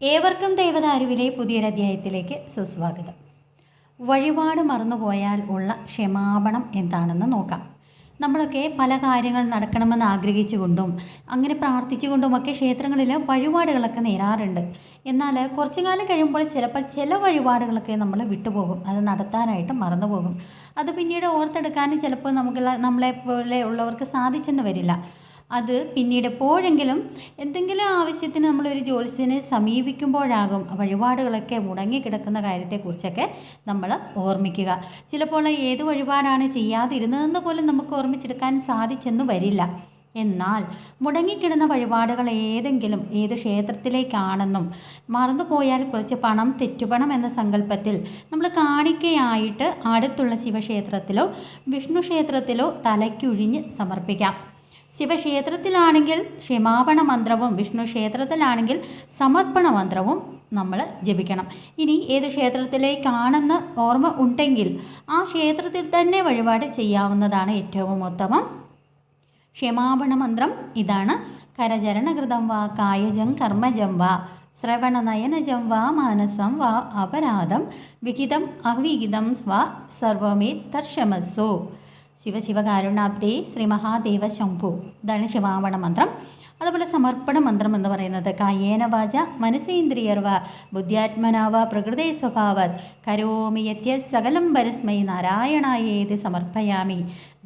ഏവർക്കും ദേവദാരുവിലെ പുതിയൊരധ്യായത്തിലേക്ക് സുസ്വാഗതം. വഴിപാട് മറന്നുപോയാൽ ഉള്ള ക്ഷമാപണം എന്താണെന്ന് നോക്കാം. നമ്മളൊക്കെ പല കാര്യങ്ങൾ നടക്കണമെന്ന് ആഗ്രഹിച്ചുകൊണ്ടും അങ്ങനെ പ്രാർത്ഥിച്ചുകൊണ്ടുമൊക്കെ ക്ഷേത്രങ്ങളിൽ വഴിപാടുകളൊക്കെ നേരാറുണ്ട്. എന്നാൽ കുറച്ചു കാലം കഴിയുമ്പോൾ ചിലപ്പോൾ ചില വഴിപാടുകളൊക്കെ നമ്മൾ വിട്ടുപോകും. അത് നടത്താനായിട്ട് മറന്നുപോകും. അത് പിന്നീട് ഓർത്തെടുക്കാനും ചിലപ്പോൾ നമുക്കുള്ള നമ്മളെ പോലെ ഉള്ളവർക്ക് സാധിച്ചെന്ന് വരില്ല. അത് പിന്നീട് എപ്പോഴെങ്കിലും എന്തെങ്കിലും ആവശ്യത്തിന് നമ്മളൊരു ജ്യോത്സ്യനെ സമീപിക്കുമ്പോഴാകും വഴിപാടുകളൊക്കെ മുടങ്ങിക്കിടക്കുന്ന കാര്യത്തെക്കുറിച്ചൊക്കെ നമ്മൾ ഓർമ്മിക്കുക. ചിലപ്പോൾ ഏത് വഴിപാടാണ് ചെയ്യാതിരുന്നതെന്ന് പോലും നമുക്ക് ഓർമ്മിച്ചെടുക്കാൻ സാധിച്ചെന്ന് വരില്ല. എന്നാൽ മുടങ്ങിക്കിടന്ന വഴിപാടുകൾ ഏതെങ്കിലും ഏത് ക്ഷേത്രത്തിലേക്കാണെന്നും മറന്നുപോയാൽ കുറച്ച് പണം തെറ്റുപണം എന്ന സങ്കല്പത്തിൽ നമ്മൾ കാണിക്കയായിട്ട് അടുത്തുള്ള ശിവക്ഷേത്രത്തിലോ വിഷ്ണു ക്ഷേത്രത്തിലോ തലയ്ക്കുഴിഞ്ഞ് സമർപ്പിക്കാം. ശിവക്ഷേത്രത്തിലാണെങ്കിൽ ക്ഷമാപണ മന്ത്രവും വിഷ്ണു ക്ഷേത്രത്തിലാണെങ്കിൽ സമർപ്പണ മന്ത്രവും നമ്മൾ ജപിക്കണം. ഇനി ഏത് ക്ഷേത്രത്തിലേക്കാണെന്ന് ഓർമ്മ ഉണ്ടെങ്കിൽ ആ ക്ഷേത്രത്തിൽ തന്നെ വഴിപാട് ചെയ്യാവുന്നതാണ് ഏറ്റവും ഉത്തമം. ക്ഷമാപണ മന്ത്രം ഇതാണ്. കരചരണകൃതം വാ കായജം കർമ്മജം വാ ശ്രവണനയനജം വാ മാനസം വാ അപരാധം വിഹിതം അവിഹിതം സ്വ സർവമേ സ്തർശമസ്സു. ശിവശിവകാരുണാബ്ദേ ശ്രീ മഹാദേവ ശംഭു ഇതാണ് ശിവാവണ മന്ത്രം. അതുപോലെ സമർപ്പണ മന്ത്രം എന്ന് പറയുന്നത് കായേന വാച മനസേന്ദ്രിയർവ ബുദ്ധ്യാത്മനാവ പ്രകൃതി സ്വഭാവത്. കരോമി യത്യ സകലം പരസ്മൈ നാരായണായേതി സമർപ്പയാമി.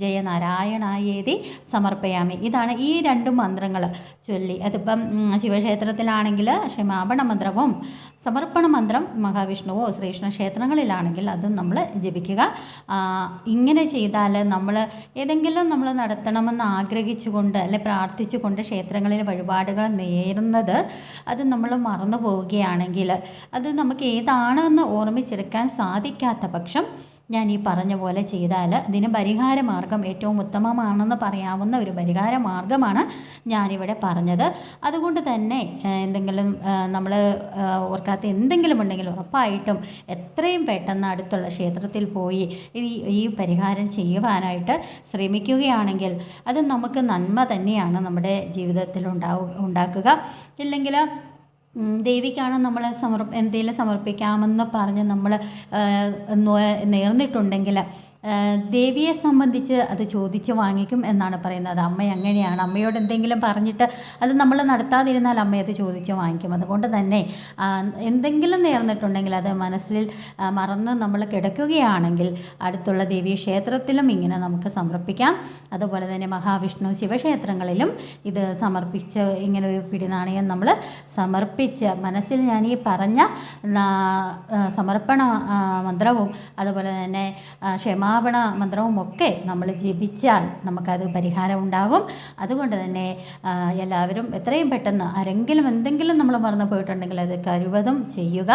ജയ നാരായണായേതി സമർപ്പയാമി. ഇതാണ് ഈ രണ്ട് മന്ത്രങ്ങൾ ചൊല്ലി. അതിപ്പം ശിവക്ഷേത്രത്തിലാണെങ്കിൽ ക്ഷമാപണ മന്ത്രവും സമർപ്പണ മന്ത്രം മഹാവിഷ്ണുവോ ശ്രീകൃഷ്ണ ക്ഷേത്രങ്ങളിലാണെങ്കിൽ അതും നമ്മൾ ജപിക്കുക. ഇങ്ങനെ ചെയ്താൽ നമ്മൾ ഏതെങ്കിലും നമ്മൾ നടത്തണമെന്ന് ആഗ്രഹിച്ചുകൊണ്ട് അല്ലെ പ്രാർത്ഥിച്ചുകൊണ്ട് ക്ഷേത്രങ്ങളിൽ വഴിപാടുകൾ നേരുന്നത് അത് നമ്മൾ മറന്നു പോവുകയാണെങ്കിൽ അത് നമുക്ക് ഏതാണെന്ന് ഓർമ്മിച്ചെടുക്കാൻ സാധിക്കാത്ത പക്ഷം ഞാൻ ഈ പറഞ്ഞ പോലെ ചെയ്താൽ ഇതിന് പരിഹാരമാർഗം ഏറ്റവും ഉത്തമമാണെന്ന് പറയാവുന്ന ഒരു പരിഹാര മാർഗമാണ് ഞാനിവിടെ പറഞ്ഞത്. അതുകൊണ്ട് തന്നെ എന്തെങ്കിലും നമ്മൾ ഓർക്കാത്ത എന്തെങ്കിലും ഉണ്ടെങ്കിൽ ഉറപ്പായിട്ടും എത്രയും പെട്ടെന്ന് അടുത്തുള്ള ക്ഷേത്രത്തിൽ പോയി ഈ ഈ പരിഹാരം ചെയ്യുവാനായിട്ട് ശ്രമിക്കുകയാണെങ്കിൽ അത് നമുക്ക് നന്മ തന്നെയാണ് നമ്മുടെ ജീവിതത്തിൽ ഉണ്ടാവുക ഉണ്ടാക്കുക. ഇല്ലെങ്കിൽ ദേവിക്കാണ് നമ്മൾ സമർ എന്തെങ്കിലും സമർപ്പിക്കാമെന്ന് പറഞ്ഞ് നമ്മൾ നേർന്നിട്ടുണ്ടെങ്കിൽ ദേവിയെ സംബന്ധിച്ച് അത് ചോദിച്ച് വാങ്ങിക്കും എന്നാണ് പറയുന്നത്. അമ്മ അങ്ങനെയാണ് അമ്മയോട് എന്തെങ്കിലും പറഞ്ഞിട്ട് അത് നമ്മൾ നടത്താതിരുന്നാൽ അമ്മ അത് ചോദിച്ച് വാങ്ങിക്കും. അതുകൊണ്ട് തന്നെ എന്തെങ്കിലും നേർന്നിട്ടുണ്ടെങ്കിൽ അത് മനസ്സിൽ മറന്ന് നമ്മൾ കിടക്കുകയാണെങ്കിൽ അടുത്തുള്ള ദേവീ ക്ഷേത്രത്തിലും ഇങ്ങനെ നമുക്ക് സമർപ്പിക്കാം. അതുപോലെ തന്നെ മഹാവിഷ്ണു ശിവക്ഷേത്രങ്ങളിലും ഇത് സമർപ്പിച്ച് ഇങ്ങനെ ഒരു പിടിനാണയം നമ്മൾ സമർപ്പിച്ച് മനസ്സിൽ ഞാൻ ഈ പറഞ്ഞ സമർപ്പണ മന്ത്രവും അതുപോലെ തന്നെ ക്ഷമ സമാപന മന്ത്രവും ഒക്കെ നമ്മൾ ജപിച്ചാൽ നമുക്കത് പരിഹാരം ഉണ്ടാകും അതുകൊണ്ട് തന്നെ എല്ലാവരും എത്രയും പെട്ടെന്ന് ആരെങ്കിലും എന്തെങ്കിലും നമ്മൾ മറന്നു പോയിട്ടുണ്ടെങ്കിൽ അത് കഴിവതും ചെയ്യുക.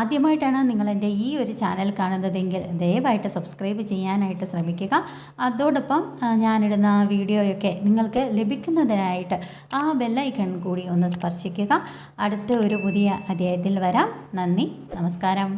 ആദ്യമായിട്ടാണ് നിങ്ങൾ എന്റെ ഈ ഒരു ചാനൽ കാണുന്നതെങ്കിൽ ദയവായിട്ട് സബ്സ്ക്രൈബ് ചെയ്യാനായിട്ട് ശ്രമിക്കുക. അതോടൊപ്പം ഞാനിടുന്ന വീഡിയോയൊക്കെ നിങ്ങൾക്ക് ലഭിക്കുന്നതിനായിട്ട് ആ ബെല്ലൈക്കൺ കൂടി ഒന്ന് സ്പർശിക്കുക. അടുത്ത ഒരു പുതിയ അധ്യായത്തിൽ വരാം. നന്ദി. നമസ്കാരം.